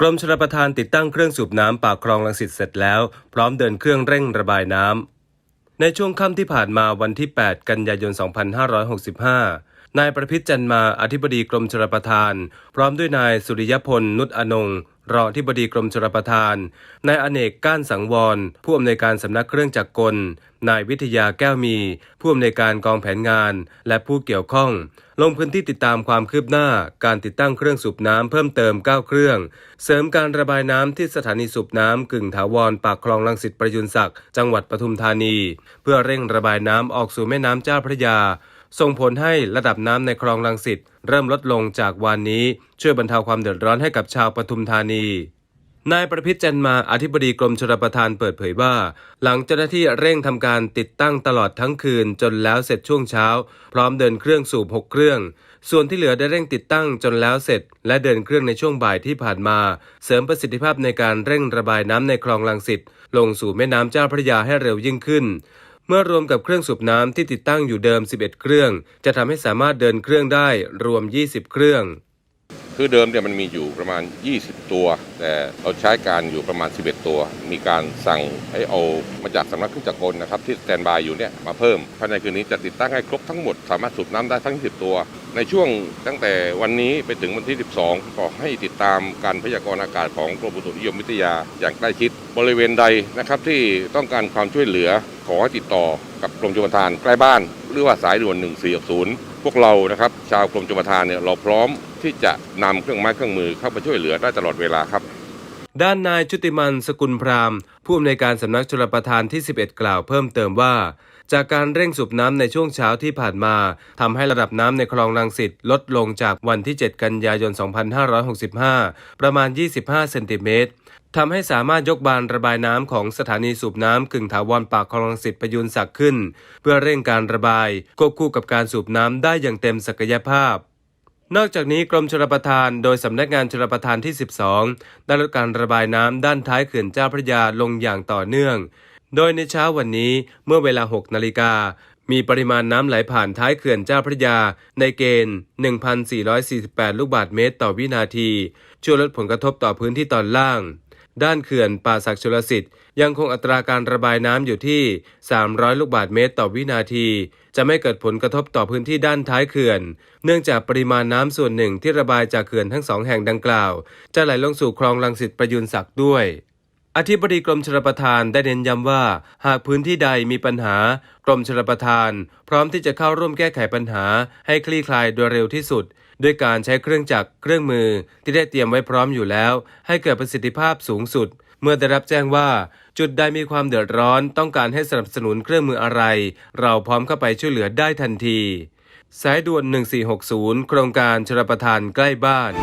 กรมชลประทานติดตั้งเครื่องสูบน้ำปากคลองลังสิตเสร็จแล้ว พร้อมเดินเครื่องเร่งระบายน้ำในช่วงค่ำที่ผ่านมาวันที่ 8 กันยายน 2565 นายประพิษจันมาอธิบดีกรมชลประทาน พร้อมด้วยนายสุริยพลนุชอนง รองอธิบดีกรมชลประทาน นายอเนกก้านสังวร ผู้อำนวยการสำนักเครื่องจักรกล นายวิทยาแก้วมี ผู้อำนวยการกองแผนงาน และผู้เกี่ยวข้อง ลงพื้นที่ติดตามความคืบหน้า การติดตั้งเครื่องสูบน้ำเพิ่มเติม 9 เครื่อง เสริมการระบายน้ำที่สถานีสูบน้ำกึ่งถาวรปากคลองลังสิตประยุนศักดิ์จังหวัดปทุมธานี เพื่อเร่งระบายน้ำออกสู่แม่น้ำเจ้าพระยา ส่งผลให้ระดับน้ำในคลองลังสิตเริ่มลดลงจากวานนี้ ช่วยบรรเทาความเดือดร้อนให้กับชาวปทุมธานีนายประพิษจันมาอธิบดีกรมชลประทานเปิดเผยว่า หลังเจ้าหน้าที่เร่งทำการติดตั้งตลอดทั้งคืนจนแล้วเสร็จช่วงเช้า พร้อมเดินเครื่องสูบ 6 เครื่อง ส่วนที่เหลือได้เร่งติดตั้งจนแล้วเสร็จ และเดินเครื่องในช่วงบ่ายที่ผ่านมา เสริมประสิทธิภาพในการเร่งระบายน้ำในคลองลังสิตลงสู่แม่น้ำเจ้าพระยาให้เร็วยิ่งขึ้น เมื่อรวมกับเครื่องสูบน้ำที่ติดตั้งอยู่เดิม 11 เครื่อง จะทำให้สามารถเดินเครื่องได้รวม 20 เครื่อง คือเดิมเนี่ยมันมีอยู่ประมาณ 20 ตัว แต่เราใช้การอยู่ประมาณ 11 ตัว มีการสั่งให้เอามาจากสำนักเครื่องจักรกลนะครับที่สแตนบายอยู่เนี่ยมาเพิ่มภายในคืนนี้จะติดตั้งให้ครบทั้งหมด สามารถสูบน้ำได้ทั้ง20ตัว ในช่วงตั้งแต่วันนี้ไปถึงวันที่ 12 ขอให้ติดตามการพยากรณ์อากาศของกรมอุตุนิยมวิทยาอย่างใกล้ชิด บริเวณใดนะครับที่ต้องการความช่วยเหลือขอให้ติดต่อกับกรมชลประทานใกล้บ้าน หรือว่าสายด่วน 1460 พวกเรานะครับชาวกรมชลประทานเนี่ยเราพร้อมที่จะนำเครื่องไม้เครื่องมือเข้าไปช่วยเหลือได้ตลอดเวลาครับ ด้านนายชุติมันสกุลพรามผู้อำนวยการสำนักชลประทานที่ 11 กล่าวเพิ่มเติมว่า จากการเร่งสูบน้ำในช่วงเช้าที่ผ่านมาทำให้ระดับน้ำในคลองลังสิตลดลงจากวันที่ 7 กันยายน 2565 ประมาณ 25 เซนติเมตรทำให้สามารถยกบานระบายน้ำของสถานีสูบน้ำกึ่งถาวรปากคลองลังสิตประยุนศักดิ์ขึ้น เพื่อเร่งการระบายควบคู่กับการสูบน้ำได้อย่างเต็มศักยภาพ นอกจากนี้กรมชลประทาน โดยสำนักงานชลประทานที่ 12 ได้ลดการระบายน้ำด้านท้ายเขื่อนเจ้าพระยาลงอย่างต่อเนื่อง โดยในเช้าวันนี้เมื่อเวลา 6 นาฬิกา มีปริมาณน้ำไหลผ่านท้ายเขื่อนเจ้าพระยา ในเกณฑ์ 1,448 ลูกบาศก์เมตรต่อวินาที ช่วยลดผลกระทบต่อพื้นที่ตอนล่าง ด้านเขื่อนป่าศักดิ์ชลสิทธิ์ยังคงอัตราการระบายน้ำอยู่ที่ 300 ลูกบาศก์เมตรต่อวินาที จะไม่เกิดผลกระทบต่อพื้นที่ด้านท้ายเขื่อน เนื่องจากปริมาณน้ำส่วนหนึ่งที่ระบายจากเขื่อนทั้งสองแห่งดังกล่าว จะไหลลงสู่คลองลังสิตประยุนศักดิ์ด้วย อธิบดีกรมชลประทานได้เน้นย้ำว่า หากพื้นที่ใดมีปัญหากรมชลประทาน พร้อมที่จะเข้าร่วมแก้ไขปัญหาให้คลี่คลายโดยเร็วที่สุด ด้วยการใช้เครื่องจักรเครื่องมือที่ได้เตรียมไว้พร้อมอยู่แล้ว ให้เกิดประสิทธิภาพสูงสุด เมื่อได้รับแจ้งว่า จุดใดมีความเดือดร้อน ต้องการให้สนับสนุนเครื่องมืออะไร เราพร้อมเข้าไปช่วยเหลือได้ทันที สายด่วน 1460 โครงการชลประทานใกล้บ้าน